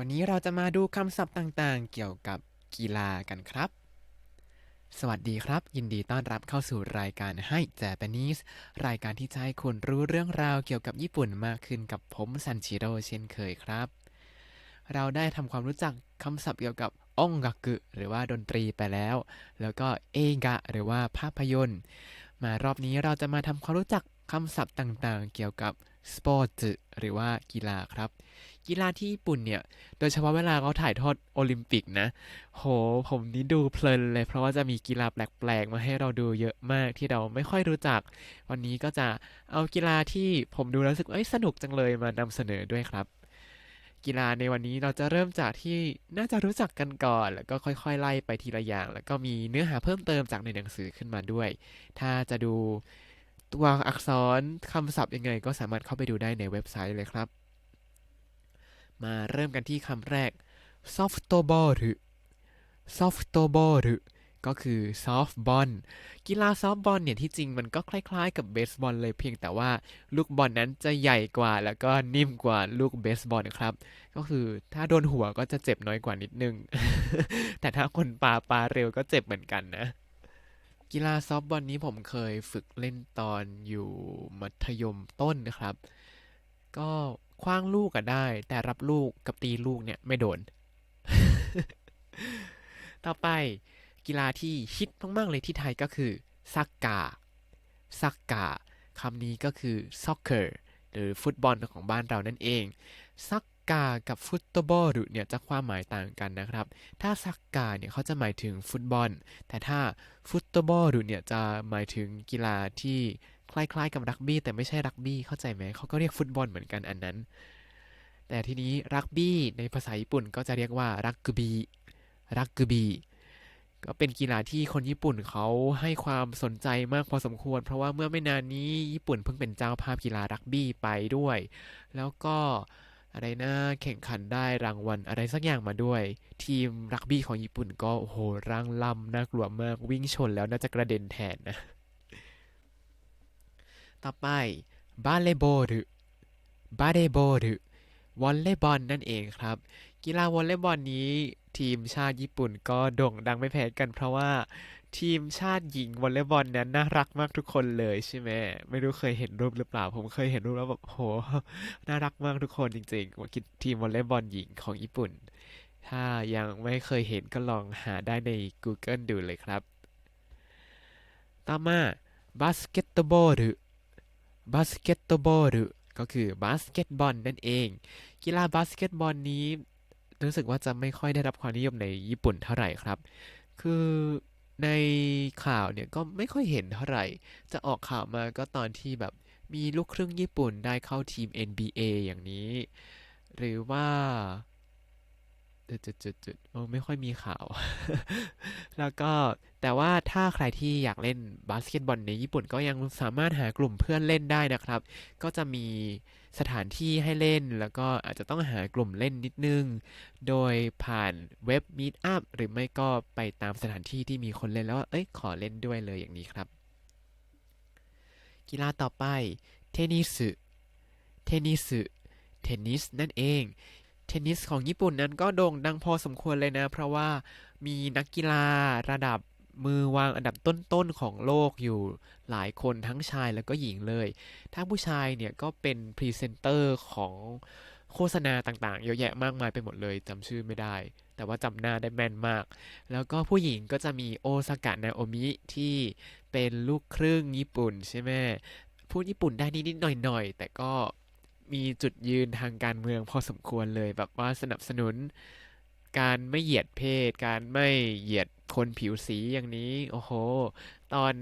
วันนี้เราจะมาดูคำศัพท์ต่างๆ เกี่ยวกับกีฬากันครับ สวัสดีครับ ยินดีต้อนรับเข้าสู่รายการให้ Japanese รายการที่จะให้คุณรู้เรื่องราวเกี่ยวกับญี่ปุ่นมากขึ้นกับผมซันชิโร่เช่นเคยครับ เราได้ทำความรู้จักคำศัพท์เกี่ยวกับองก a กหรือว่าดนตรีไปแล้ว แล้วก็เอกะหรือว่าภาพยนตร์ มารอบนี้เราจะมาทำความรู้จักคำศัพท์ต่างๆ เกี่ยวกับสปอร์ตหรือว่ากีฬาครับ กีฬาที่ญี่ปุ่นเนี่ย โดยเฉพาะเวลาเขาถ่ายทอดโอลิมปิกนะ โห ผมนี่ดูเพลินเลย เพราะว่าจะมีกีฬาแปลกๆ มาให้เราดูเยอะมากที่เราไม่ค่อยรู้จัก วันนี้ก็จะเอากีฬาที่ผมดูแล้วรู้สึกเอ้ยสนุกจังเลยมานำเสนอด้วยครับ กีฬาในวันนี้เราจะเริ่มจากที่น่าจะรู้จักกันก่อน แล้วก็ค่อยๆ ไล่ไปทีละอย่าง แล้วก็มีเนื้อหาเพิ่มเติมจากในหนังสือขึ้นมาด้วย ถ้าจะดูตัวอักษรคำศัพท์ยังไงก็สามารถเข้าไปดูได้ในเว็บไซต์เลยครับ มาเริ่มกันที่คำแรก softball หรือ softball หรือก็คือ softball กีฬา softball เนี่ยที่จริงมันก็คล้ายๆ กับเบสบอลเลยเพียงแต่ว่าลูกบอลนั้นจะใหญ่กว่าแล้วก็นิ่มกว่าลูกเบสบอลครับ ก็คือถ้าโดนหัวก็จะเจ็บน้อยกว่านิดนึง แต่ถ้าคนปาปาเร็วก็เจ็บเหมือนกันนะ กีฬาซอฟบอลนี้ผมเคยฝึกเล่นตอนอยู่มัธยมต้นนะครับ ก็ คว้างลูกก็ได้ แต่รับลูกกับตีลูกเนี่ยไม่โดน ต่อไปกีฬาที่ฮิตมากๆเลยที่ไทยก็คือซักกาซักกาคำนี้ก็คือ soccer หรือฟุตบอลของบ้านเรานั่นเองซักกากับฟุตบอลเนี่ยจะความหมายต่างกันนะครับ ถ้าซักกาเนี่ยเขาจะหมายถึงฟุตบอล แต่ถ้าฟุตบอลเนี่ยจะหมายถึงกีฬาที่ ล้ายๆ กับรักบี้แต่ไม่ใช่รักบี้เข้าใจไหมเขาก็เรียกฟุตบอลเหมือนกันอันนั้น แต่ทีนี้รักบี้ในภาษาญี่ปุ่นก็จะเรียกว่ารักกบีรักกบีก็เป็นกีฬาที่คนญี่ปุ่นเขาให้ความสนใจมากพอสมควร เพราะว่าเมื่อไม่นานนี้ญี่ปุ่นเพิ่งเป็นเจ้าภาพกีฬารักบี้ไปด้วย แล้วก็อะไรนะแข่งขันได้รางวัลอะไรสักอย่างมาด้วย ทีมรักบี้ของญี่ปุ่นก็โอ้โหร่างล่ำน่ากลัวมากวิ่งชนแล้วน่าจะกระเด็นแทนนะ ต่อไปบาเลบอลบาเลบอลวอลเลย์บอลนั่นเองครับ กีฬาวอลเลย์บอลนี้ทีมชาติญี่ปุ่นก็โด่งดังไม่แพ้กันเพราะว่าทีมชาติหญิงวอลเลย์บอลนั้นน่ารักมากทุกคนเลยใช่ไหมไม่รู้เคยเห็นรูปหรือเปล่า ผมเคยเห็นรูปแล้วแบบโหน่ารักมากทุกคนจริงๆว่าทีมวอลเลย์บอลหญิงของญี่ปุ่น ถ้ายังไม่เคยเห็นก็ลองหาได้ใน Google ดูเลยครับ ต่อมาบาสเกตบอลหรือ บาสเกตบอลก็คือบาสเกตบอลนั่นเอง กีฬาบาสเกตบอลนี้ รู้สึกว่าจะไม่ค่อยได้รับความนิยมในญี่ปุ่นเท่าไหร่ครับ คือในข่าวเนี่ยก็ไม่ค่อยเห็นเท่าไหร่ จะออกข่าวมาก็ตอนที่แบบมีลูกครึ่งญี่ปุ่นได้เข้าทีม NBA อย่างนี้ หรือว่า จุดจุดจุดจุดโอ้ไม่ค่อยมีข่าว แล้วก็แต่ว่าถ้าใครที่อยากเล่นบาสเกตบอลในญี่ปุ่นก็ยังสามารถหากลุ่มเพื่อนเล่นได้นะครับ ก็จะมีสถานที่ให้เล่นแล้วก็อาจจะต้องหากลุ่มเล่นนิดนึง โดยผ่านเว็บ Meetup หรือไม่ก็ไปตามสถานที่ที่มีคนเล่นแล้วเอ้ยขอเล่นด้วยเลยอย่างนี้ครับ กีฬาต่อไปเทนนิสเทนนิสเทนนิสนั่นเอง เทนนิสของญี่ปุ่นนั้นก็โด่งดังพอสมควรเลยนะ เพราะว่ามีนักกีฬาระดับมือวางอันดับต้นๆของโลกอยู่หลายคนทั้งชายแล้วก็หญิงเลย ถ้าผู้ชายเนี่ยก็เป็นพรีเซนเตอร์ของโฆษณาต่างๆ เยอะแยะมากมายไปหมดเลยจำชื่อไม่ได้ แต่ว่าจำหน้าได้แม่นมาก แล้วก็ผู้หญิงก็จะมีโอซากะนาโอมิที่เป็นลูกครึ่งญี่ปุ่นใช่ไหมพูดญี่ปุ่นได้นิดๆหน่อยๆ แต่ก็ มีจุดยืนทางการเมืองพอสมควรเลยแบบว่าสนับสนุน การไม่เหยียดเพศ การไม่เหยียดคนผิวสีอย่างนี้ โอ้โห ตอน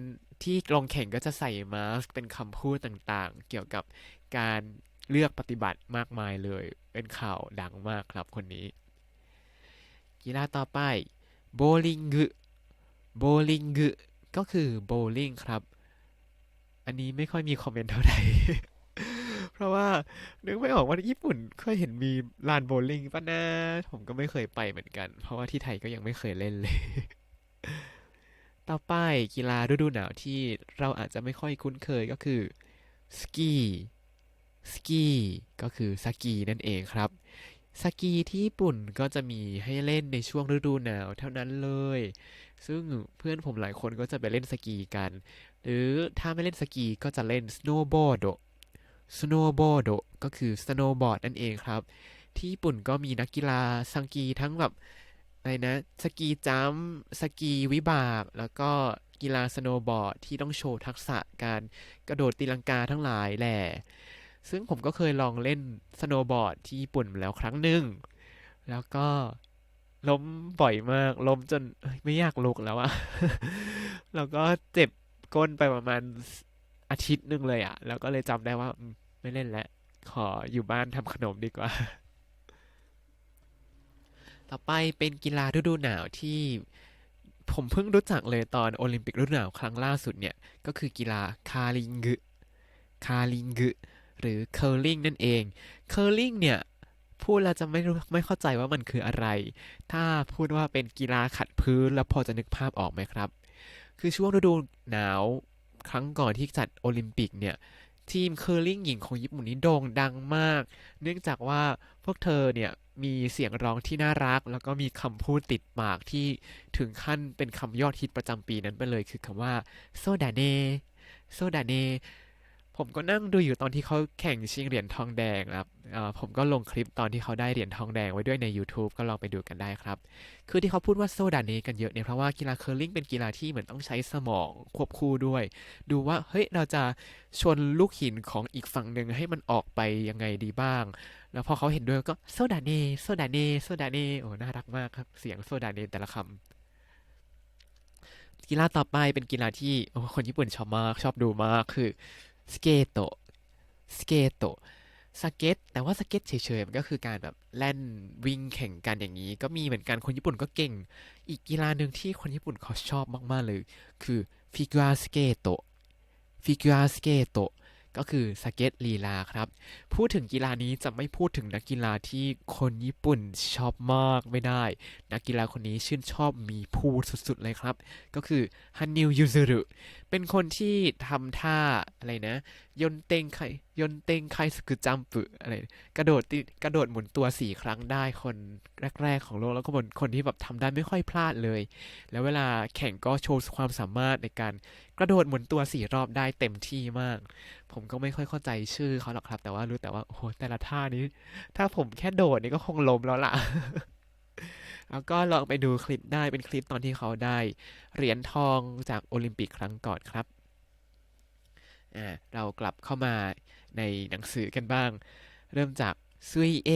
ที่ลงแข่งก็จะใส่มาสก์เป็นคำพูดต่างๆ เกี่ยวกับการเลือกปฏิบัติมากมายเลย เป็นข่าวดังมากครับคนนี้ กีฬาต่อไปโบลิงกุโบลิงกุก็คือโบลิ่งครับ อันนี้ไม่ค่อยมีคอมเมนต์เท่าไหร่ ราะว่านึกไม่ออกว่าญี่ปุ่นเคยเห็นมีลานโบลิ่งป่ะนะ ผมก็ไม่เคยไปเหมือนกัน เพราะว่าที่ไทยก็ยังไม่เคยเล่นเลย ต่อไปกีฬาฤดูหนาวที่เราอาจจะไม่ค่อยคุ้นเคยก็คือสกีสกีก็คือสกีนั่นเองครับสกีที่ญี่ปุ่นก็จะมีให้เล่นในช่วงฤดูหนาวเท่านั้นเลย ซึ่งเพื่อนผมหลายคนก็จะไปเล่นสกีกัน หรือถ้าไม่เล่นสกีก็จะเล่นสโนว์บอร์ด สโนว์บอร์ดก็คือสโนว์บอร์ดนั่นเองครับ ที่ญี่ปุ่นก็มีนักกีฬาสกีทั้งแบบอะไรนะสกีจัมป์สกีวิบาก แล้วก็กีฬาสโนว์บอร์ดที่ต้องโชว์ทักษะการกระโดดตีลังกาทั้งหลายแหละซึ่งผมก็เคยลองเล่นสโนว์บอร์ดที่ญี่ปุ่นมาแล้วครั้งหนึ่ง แล้วก็ล้มบ่อยมาก ล้มจนไม่อยากลุกแล้วอะแล้วก็เจ็บก้นไปประมาณอาทิตย์หนึ่งเลยอะแล้วก็เลยจำได้ว่า ไม่เล่นแล้วขออยู่บ้านทำขนมดีกว่า ต่อไปเป็นกีฬาฤดูหนาวที่ผมเพิ่งรู้จักเลยตอนโอลิมปิกฤดูหนาวครั้งล่าสุดเนี่ย ก็คือกีฬาคาลิงกึคาลิงกึหรือเค r ร์ลิงนั่นเองเค r ร์ลิงเนี่ยพูดแล้วจะไม่รู้ไม่เข้าใจว่ามันคืออะไร ถ้าพูดว่าเป็นกีฬาขัดพื้นแล้วพอจะนึกภาพออกไหมครับ คือช่วงฤดูหนาวครั้งก่อนที่จัดโอลิมปิกเนี่ย ทีมเคอร์ลิงหญิงของญี่ปุ่นนี้โด่งดังมาก เนื่องจากว่าพวกเธอเนี่ยมีเสียงร้องที่น่ารัก แล้วก็มีคำพูดติดปากที่ถึงขั้นเป็นคำยอดฮิตประจำปีนั้นไปเลย คือคำว่าโซดาเนโซดาเน ผมก็นั่งดูอยู่ตอนที่เขาแข่งชิงเหรียญทองแดงครับผมก็ลงคลิปตอนที่เขาได้เหรียญทองแดงไว้ด้วยใน YouTube ก็ลองไปดูกันได้ครับ คือที่เขาพูดว่าโซดาเนกันเยอะเนี่ยเพราะว่ากีฬาเคอร์ลิงเป็นกีฬาที่เหมือนต้องใช้สมองควบคู่ด้วย ดูว่าเฮ้ยเราจะชนลูกหินของอีกฝั่งหนึ่งให้มันออกไปยังไงดีบ้าง แล้วพอเขาเห็นด้วยก็โซดาเนโซดาเนโซดาเนโอ้น่ารักมากครับเสียงโซดาเนแต่ละคำกีฬาต่อไปเป็นกีฬาที่คนญี่ปุ่นชอบมากชอบดูมากคือ สเกตโตสเกตโตสเก็ตแต่ว่าสเก็ตเฉยๆ มันก็คือการแบบแล่นวิ่งแข่งกันอย่างนี้ ก็มีเหมือนกันคนญี่ปุ่นก็เก่ง อีกกีฬาหนึ่งที่คนญี่ปุ่นเขาชอบมากๆเลย คือฟิก u ร์สเกตโตฟิก u ร์สเกตโตก็คือสเก็ตลีลาครับ พูดถึงกีฬานี้จะไม่พูดถึงนักกีฬาที่คนญี่ปุ่นชอบมากไม่ได้ นักกีฬาคนนี้ชื่นชอบมีพูดสุดๆเลยครับ ก็คือฮันนิวยูซุรุ เป็นคนที่ทำท่าอะไรนะ ยนเตงไคยนเตงไคสกุจัมปุอะไร กระโดดติกระโดดหมุนตัวสี่ครั้งได้คนแรก ๆ ของโลกแล้วก็เป็นคนที่แบบทำได้ไม่ค่อยพลาดเลย แล้วเวลาแข่งก็โชว์ความสามารถในการกระโดดหมุนตัวสี่รอบได้เต็มที่มาก ผมก็ไม่ค่อยเข้าใจชื่อเขาหรอกครับ แต่ว่ารู้แต่ว่าโอ้โหแต่ละท่านี้ ถ้าผมแค่โดดนี่ก็คงล้มแล้วล่ะ แล้วก็ลองไปดูคลิปได้เป็นคลิปตอนที่เขาได้เหรียญทองจากโอลิมปิกครั้งก่อนครับอ่าเรากลับเข้ามาในหนังสือกันบ้าง เริ่มจากซุยเอ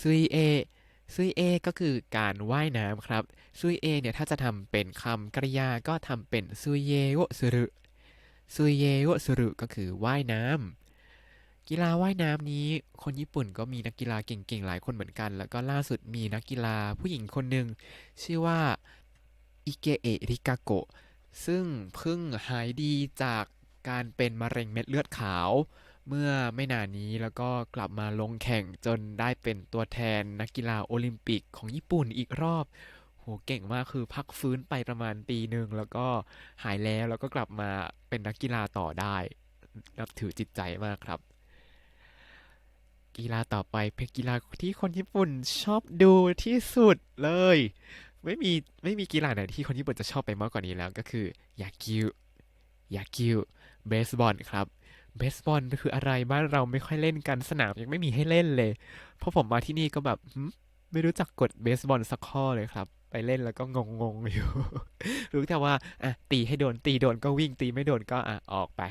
ซุยเอซุยเอก็คือการว่ายน้ำครับซุยเอเนี่ยถ้าจะทำเป็นคำกริยาก็ทำเป็นซุยเยโวซุรุซุยเยโวซุรุก็คือว่ายน้ำ กีฬาว่ายน้ำนี้ คนญี่ปุ่นก็มีนักกีฬาเก่งๆหลายคนเหมือนกัน แล้วก็ล่าสุดมีนักกีฬาผู้หญิงคนหนึ่งชื่อว่าอิเกเอะริกาโกะซึ่งเพิ่งหายดีจากการเป็นมะเร็งเม็ดเลือดขาว เมื่อไม่นานนี้แล้วก็กลับมาลงแข่งจนได้เป็นตัวแทนนักกีฬาโอลิมปิกของญี่ปุ่นอีกรอบโหเก่งมากคือพักฟื้นไปประมาณปีหนึ่งแล้วก็หายแล้วแล้วก็กลับมาเป็นนักกีฬาต่อได้นับถือจิตใจมากครับ กีฬาต่อไปเป็นกีฬาที่คนญี่ปุ่นชอบดูที่สุดเลย ไม่มีไม่มีกีฬาไหนที่คนญี่ปุ่นจะชอบไปมากกว่านี้แล้วก็คือยากิวยากิวเบสบอลครับเบสบอลคืออะไรบ้านเราไม่ค่อยเล่นกันสนามยังไม่มีให้เล่นเลยเพราะผมมาที่นี่ก็แบบ ไม่รู้จักกฎเบสบอลสักข้อเลยครับ ไปเล่นแล้วก็งงๆอยู่ รู้แต่ว่าอะตีให้โดนตีโดนก็วิ่งตีไม่โดนก็อะออกไป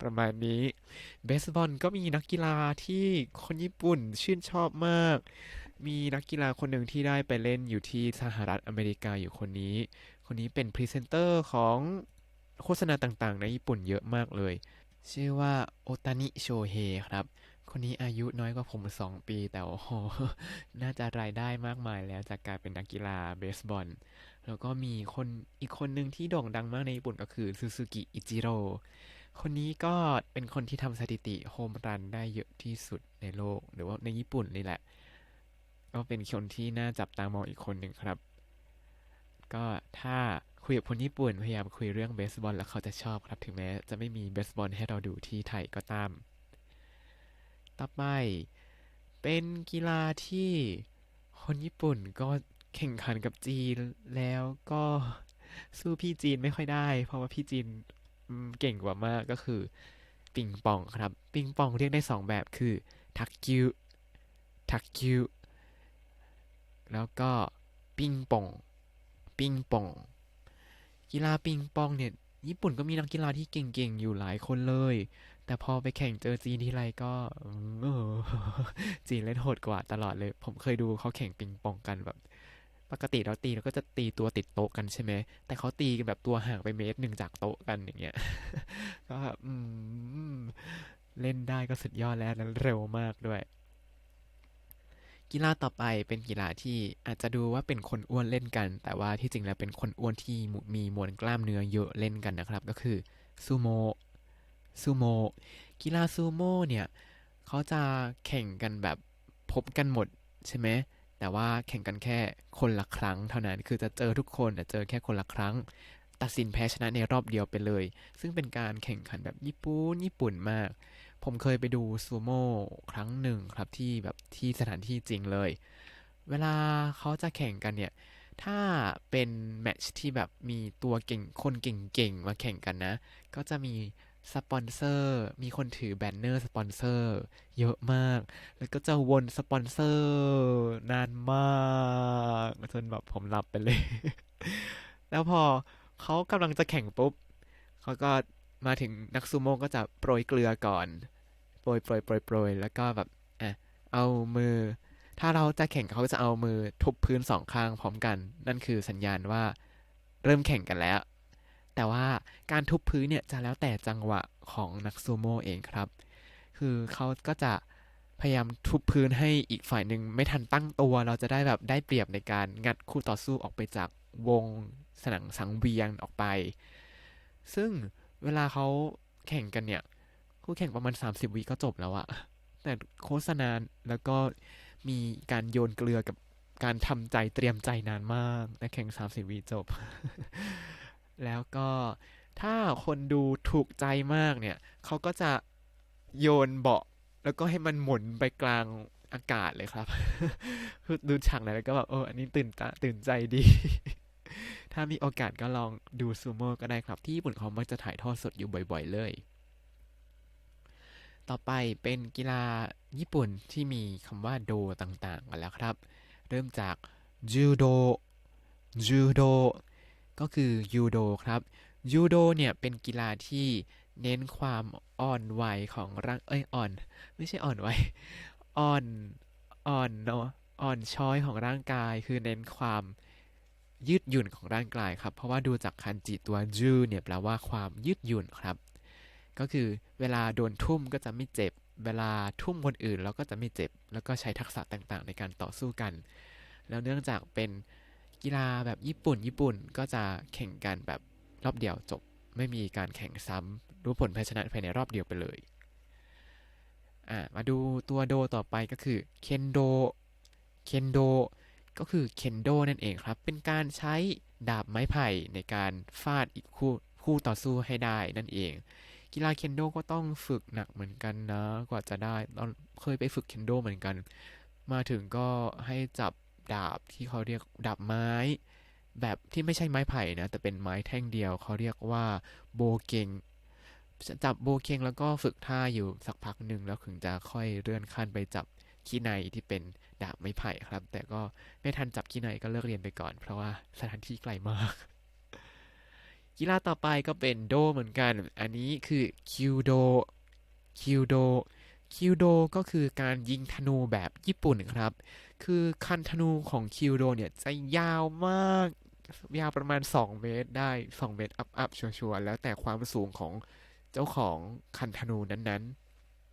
ประมาณนี้เบสบอลก็มีนักกีฬาที่คนญี่ปุ่นชื่นชอบมาก มีนักกีฬาคนหนึ่งที่ได้ไปเล่นอยู่ที่สหรัฐอเมริกาอยู่คนนี้ คนนี้เป็นพรีเซนเตอร์ของโฆษณาต่างๆ ในญี่ปุ่นเยอะมากเลย ชื่อว่าโอตานิโชเฮครับ คนนี้อายุน้อยกว่าผม2ปี แต่โอ้โห น่าจะรายได้มากมายแล้วจากการเป็นนักกีฬาเบสบอล แล้วก็มีคนอีกคนหนึ่งที่โด่งดังมากในญี่ปุ่นก็คือซูซูกิอิจิโร่คนนี้ก็เป็นคนที่ทำสถิติโฮมรันได้เยอะที่สุดในโลก หรือว่าในญี่ปุ่นนี่แหละ ก็เป็นคนที่น่าจับตามองอีกคนหนึ่งครับ ก็ถ้าคุยกับคนญี่ปุ่นพยายามคุยเรื่องเบสบอลแล้วเขาจะชอบครับ ถึงแม้จะไม่มีเบสบอลให้เราดูที่ไทยก็ตาม ต่อไป เป็นกีฬาที่คนญี่ปุ่นก็แข่งขันกับจีนแล้วก็สู้พี่จีนไม่ค่อยได้ เพราะว่าพี่จีนเก่งกว่ามากก็คือ ปิงปองครับ ปิงปองเรียกได้สองแบบคือ ทักคิวทักคิวแล้วก็ปิงปอง ปิงปอง กีฬาปิงปองเนี่ย ญี่ปุ่นก็มีนักกีฬาที่เก่งๆ อยู่หลายคนเลย แต่พอไปแข่งเจอจีนทีไรก็อืมเออจีนเล่นโหดกว่าตลอดเลย ผมเคยดูเขาแข่งปิงปองกันแบบ ปกติเราตีเราก็จะตีตัวติดโต๊ะกันใช่ไหม แต่เขาตีกันแบบตัวห่างไปเมตรหนึ่งจากโต๊ะกันอย่างเงี้ย ก็แบบเล่นได้ก็สุดยอดแล้วแล้วเร็วมากด้วย กีฬาต่อไปเป็นกีฬาที่อาจจะดูว่าเป็นคนอ้วนเล่นกัน แต่ว่าที่จริงแล้วเป็นคนอ้วนที่มีมวลกล้ามเนื้อเยอะเล่นกันนะครับ ก็คือซูโม ซูโม่กีฬาซูโม่เนี่ยเขาจะแข่งกันแบบพบกันหมดใช่ไหมแต่ว่าแข่งกันแค่คนละครั้งเท่านั้น คือจะเจอทุกคนแต่เจอแค่คนละครั้ง ตัดสินแพ้ชนะในรอบเดียวไปเลย ซึ่งเป็นการแข่งขันแบบญี่ปุ่นญี่ปุ่นมาก ผมเคยไปดูซูโม่ครั้งหนึ่งครับที่แบบที่สถานที่จริงเลย เวลาเขาจะแข่งกันเนี่ย ถ้าเป็นแมตช์ที่แบบมีตัวเก่งคนเก่งๆมาแข่งกันนะ ก็จะมี สปอนเซอร์ มีคนถือแบนเนอร์สปอนเซอร์ เยอะมาก แล้วก็จะวนสปอนเซอร์ นานมากจนแบบผมหลับไปเลย แล้วพอเขากำลังจะแข่งปุ๊บเขาก็มาถึงนักซูโม่ก็จะโปรยเกลือก่อน โปรยโปรยโปรยโปรยแล้วก็แบบอะเอามือ ถ้าเราจะแข่งเขาจะเอามือทุบพื้นสองข้างพร้อมกัน นั่นคือสัญญาณว่าเริ่มแข่งกันแล้ว แต่ว่าการทุบพื้นเนี่ยจะแล้วแต่จังหวะของนักซูโม่เองครับ คือเขาก็จะพยายามทุบพื้นให้อีกฝ่ายหนึ่งไม่ทันตั้งตัว เราจะได้แบบได้เปรียบในการงัดคู่ต่อสู้ออกไปจากวงสนังสังเวียนออกไป ซึ่งเวลาเขาแข่งกันเนี่ย คู่แข่งประมาณ 30 วิก็จบแล้วอะแต่โฆษณาแล้วก็มีการโยนเกลือกับการทำใจเตรียมใจนานมากแต่แข่ง 30 วิจบ แล้วก็ถ้าคนดูถูกใจมากเนี่ยเขาก็จะโยนเบาะแล้วก็ให้มันหมุนไปกลางอากาศเลยครับคือดูฉากไหนแล้วก็แบบเอออันนี้ตื่นตาตื่นใจดี ถ้ามีโอกาสก็ลองดูซูโม่ก็ได้ครับ ที่ญี่ปุ่นเขามักจะถ่ายทอดสดอยู่บ่อยๆเลย ต่อไปเป็นกีฬาญี่ปุ่นที่มีคำว่าโดต่างๆกันแล้วครับ เริ่มจากจูโดจูโด ก็คือยูโดครับยูโดเนี่ยเป็นกีฬาที่เน้นความอ่อนไหวของร่างเอ้ยอ่อน ไม่ใช่อ่อนไหวอ่อนอ่อนเนาะอ่อนช้อยของร่างกาย คือเน้นความยืดหยุ่นของร่างกายครับ เพราะว่าดูจากคันจิตัวจูเนี่ยแปลว่าความยืดหยุ่นครับ ก็คือเวลาโดนทุ่มก็จะไม่เจ็บ เวลาทุ่มคนอื่นแล้วก็จะไม่เจ็บ แล้วก็ใช้ทักษะต่างๆ ในการต่อสู้กัน แล้วเนื่องจากเป็น กีฬาแบบญี่ปุ่น ญี่ปุ่นก็จะแข่งกันแบบรอบเดียวจบ ไม่มีการแข่งซ้ำรู้ผลแพ้ชนะภายในรอบเดียวไปเลยอ่ามาดูตัวโดต่อไปก็คือเคนโดเคนโดก็คือเคนโดนั่นเองครับ เป็นการใช้ดาบไม้ไผ่ในการฟาดอีกคู่คู่ต่อสู้ให้ได้นั่นเอง กีฬาเคนโดก็ต้องฝึกหนักเหมือนกันนะ กว่าจะได้ตอนเคยไปฝึกเคนโดเหมือนกัน มาถึงก็ให้จับ ดาบที่เขาเรียกดาบไม้ แบบที่ไม่ใช่ไม้ไผ่นะ แต่เป็นไม้แท่งเดียวเขาเรียกว่าโบเกงจับโบเกงแล้วก็ฝึกท่าอยู่สักพักหนึ่งแล้วถึงจะค่อยเลื่อนขั้นไปจับขี้ในที่เป็นดาบไม้ไผ่ครับ แต่ก็ไม่ทันจับขี้ในก็เลิกเรียนไปก่อน เพราะว่าสถานที่ไกลมากกีฬาต่อไปก็เป็นโดเหมือนกัน อันนี้คือคิวโด คิวโด คิวโดก็คือการยิงธนูแบบญี่ปุ่นครับ คือคันธนูของคิวโดเนี่ยจะยาวมาก ยาวประมาณ 2 เมตรได้ 2 เมตรอัพอัพชัวร์แล้วแต่ความสูงของเจ้าของคันธนูนั้น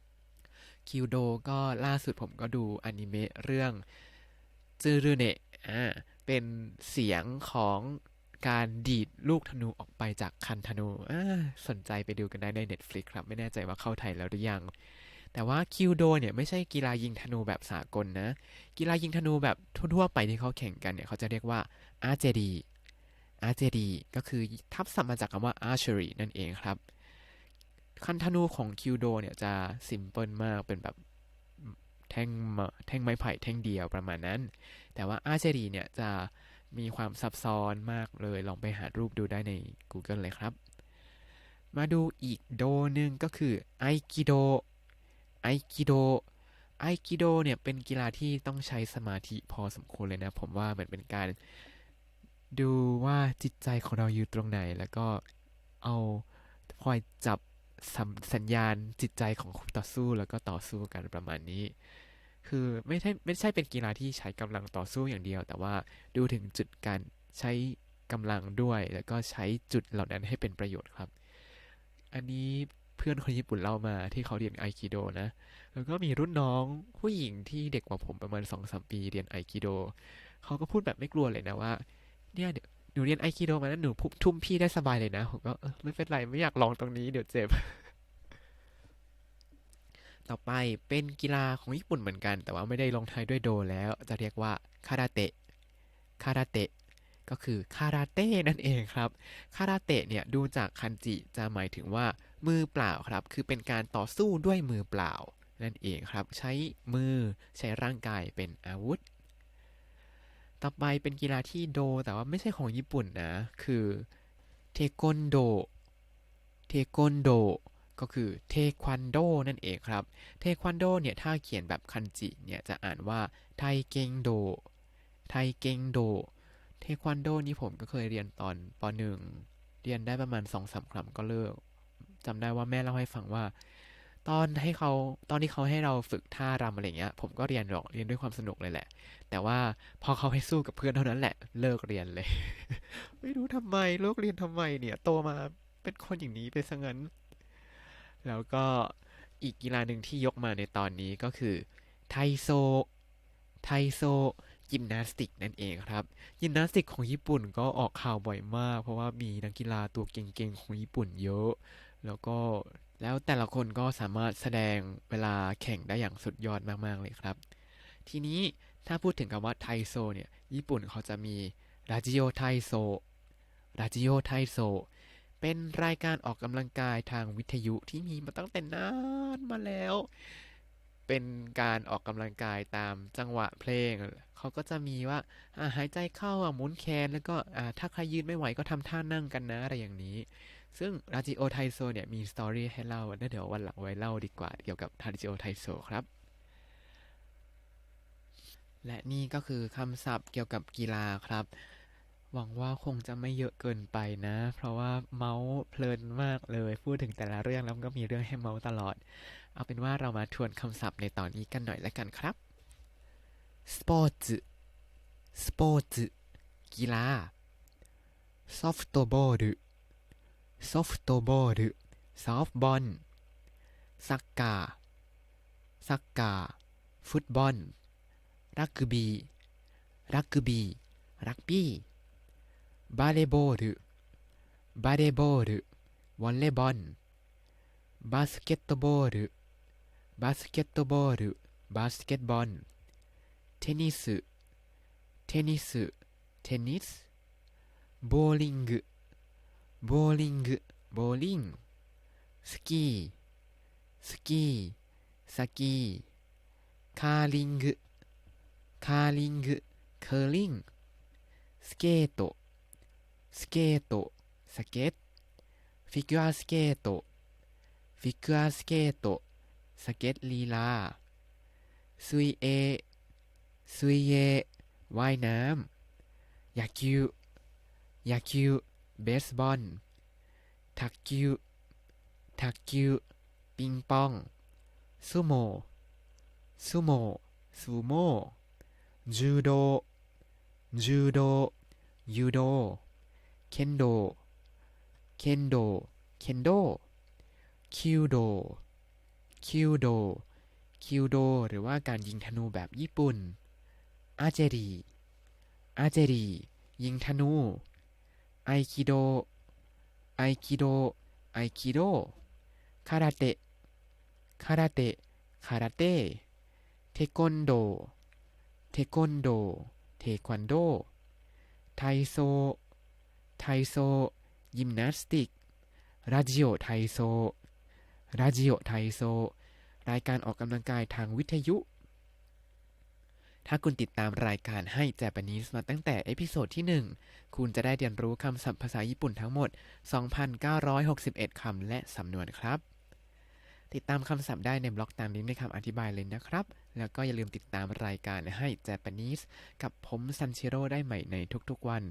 ๆ คิวโดก็ล่าสุดผมก็ดูอนิเมะเรื่องจืรุเนะอ่าเป็นเสียงของการดีดลูกธนูออกไปจากคันธนู สนใจไปดูกันได้ใน Netflix ครับ ไม่แน่ใจว่าเข้าไทยแล้วหรือยัง แต่ว่าคิวโดเนี่ยไม่ใช่กีฬายิงธนูแบบสากลนะ กีฬายิงธนูแบบทั่วๆไปที่เขาแข่งกันเนี่ยเขาจะเรียกว่าอาร์เจดีอาร์เจดีก็คือทับศัพท์มาจากคำว่า archery นั่นเองครับ คันธนูของคิวโดเนี่ยจะซิมเพิลมากเป็นแบบแท่งแท่งไม้ไผ่แท่งเดียวประมาณนั้น แต่ว่าอาร์เชอรีเนี่ยจะมีความซับซ้อนมากเลย ลองไปหารูปดูได้ใน Google เลยครับ มาดูอีกโดหนึ่งก็คือไอกิโด ไอกิโด ไอกิโดเนี่ยเป็นกีฬาที่ต้องใช้สมาธิพอสมควรเลยนะ ผมว่าเหมือนเป็นการ ดูว่าจิตใจของเราอยู่ตรงไหน แล้วก็เอาคอยจับสัญสัญญาณจิตใจของคู่ต่อสู้แล้วก็ต่อสู้กันประมาณนี้ คือไม่ใช่ไม่ใช่เป็นกีฬาที่ใช้กำลังต่อสู้อย่างเดียว แต่ว่าดูถึงจุดการใช้กำลังด้วย แล้วก็ใช้จุดเหล่านั้นให้เป็นประโยชน์ครับ อันนี้ เพื่อนคนญี่ปุ่นเล่ามาที่เขาเรียนไอคิโดนะ แล้วก็มีรุ่นน้องผู้หญิงที่เด็กกว่าผมประมาณสองสามปีเรียนไอคิโด เขาก็พูดแบบไม่กลัวเลยนะว่า เนี่ยเดี๋ยวหนูเรียนไอคิโดมาแล้วหนูพุทุ่มพี่ได้สบายเลยนะ ผมก็เออไม่เป็นไรไม่อยากลองตรงนี้เดี๋ยวเจ็บ ต่อไปเป็นกีฬาของญี่ปุ่นเหมือนกัน แต่ว่าไม่ได้ลงท้ายด้วยโดแล้ว จะเรียกว่าคาราเตะ คาราเตะก็คือคาราเต้นั่นเองครับ คาราเตะเนี่ยดูจากคันจิจะหมายถึงว่า มือเปล่าครับ คือเป็นการต่อสู้ด้วยมือเปล่า นั่นเองครับ ใช้มือใช้ร่างกายเป็นอาวุธ ต่อไปเป็นกีฬาที่โด แต่ว่าไม่ใช่ของญี่ปุ่นนะ คือเทควันโด เทควันโด ก็คือเทควันโดนั่นเองครับ เทควันโดเนี่ยถ้าเขียนแบบคันจิเนี่ยจะอ่านว่าไทเกงโด ไทเกงโด เทควันโดนี่ผมก็เคยเรียนตอนปหนึ่งเรียนได้ประมาณสองสามครั้งก็เลิก จำได้ว่าแม่เล่าให้ฟังว่า ตอนให้เขาตอนที่เขาให้เราฝึกท่ารำอะไรเงี้ย ผมก็เรียนหรอกเรียนด้วยความสนุกเลยแหละ แต่ว่าพอเขาให้สู้กับเพื่อนเท่านั้นแหละ เลิกเรียนเลย ไม่รู้ทำไมเลิกเรียนทำไมเนี่ย โตมาเป็นคนอย่างนี้ไปซะงั้น แล้วก็อีกกีฬาหนึ่งที่ยกมาในตอนนี้ก็คือ ไทโซ ไทโซยิมนาสติกนั่นเองครับ ยิมนาสติกของญี่ปุ่นก็ออกข่าวบ่อยมาก เพราะว่ามีนักกีฬาตัวเก่งๆ ของญี่ปุ่นเยอะ แล้วก็แล้วแต่ละคนก็สามารถแสดงเวลาแข่งได้อย่างสุดยอดมาก ๆ เลยครับ ทีนี้ถ้าพูดถึงคำว่าไทโซเนี่ยญี่ปุ่นเขาจะมีราจิโอไทโซราจิโอไทโซเป็นรายการออกกำลังกายทางวิทยุที่มีมาตั้งแต่นานมาแล้ว เป็นการออกกำลังกายตามจังหวะเพลง เขาก็จะมีว่าาหายใจเข้าหมุนแขนแล้วก็ถ้าใครยืนไม่ไหวก็ทำท่านั่งกันนะอะไรอย่างนี้ ซึ่งราจิโอไทโซเนี่ยมีสตอรี่ให้เล่าเดี๋ยววันหลังไว้เล่าดีกว่าเกี่ยวกับราจิโอไทโซครับ และนี่ก็คือคำศัพท์เกี่ยวกับกีฬาครับ หวังว่าคงจะไม่เยอะเกินไปนะ เพราะว่าเมาส์เพลินมากเลยพูดถึงแต่ละเรื่องแล้วก็มีเรื่องให้เมาส์ตลอด เอาเป็นว่าเรามาทวนคำศัพท์ในตอนนี้กันหน่อยแล้วกันครับสปอร์ตสปอร์ตกีฬาซอฟต์บอล ซอฟต์บอลซอฟต์บอลซักกาซักกา ฟุตบอล รักบี รักบี รักบี้ บาเลบอลบาเลบอลวอลเลย์บอล บาสเกตบอล บาสเกตบอล บาสเกตบอล เทนนิส เทนนิส เทนนิส โบลิ่ง โบลิ่ง โบลิ่ง สกี สกี สกี คาーリング คาーリング เคอร์ลิง สเกตโต สเกตโต สเก็ต ฟิก u ร์สเกตโต ฟิก u ร์สเกตโต สเก็ตลีลาซุยเอซุยเอว่ายน้ำ野球野球 เบสบอลทักกิวทักกิวปิงปองซูโมซูโมซูโมจูโดจูโดยูโดเคนโดเคนโดเคนโดคิวโดคิวโดคิวโดหรือว่าการยิงธนูแบบญี่ปุ่นอาเจรีอาเจรียิงธนู ไอคิโด ไอคิโด ไอคิโด คาราเตะ คาราเตะ คาราเต้ เทควันโด เทควันโด เทควันโด ไทโซ ไทโซ ยิมนาสติก ราจิโอไทโซ ราจิโอไทโซ รายการออกกำลังกายทางวิทยุ ถ้าคุณติดตามรายการให้ Japanese มาตั้งแต่เอพิโซดที่ 1 คุณจะได้เรียนรู้คำศัพท์ภาษาญี่ปุ่นทั้งหมด 2,961 คำและสำนวนครับ ติดตามคำศัพท์ได้ในบล็อกตามลิงก์ในคำอธิบายเลยนะครับ แล้วก็อย่าลืมติดตามรายการให้ Japanese กับผมซันชิโร่ได้ใหม่ในทุกๆวัน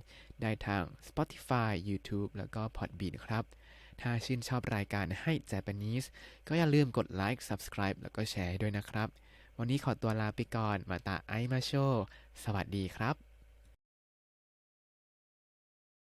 ได้ทาง Spotify YouTube แล้วก็ Podbean ครับถ้าชื่นชอบรายการให้ Japanese ก็อย่าลืมกดไลค์ Subscribe แล้วก็แชร์ด้วยนะครับ วันนี้ขอตัวลาไปก่อนมาตาไอมาโช สวัสดีครับ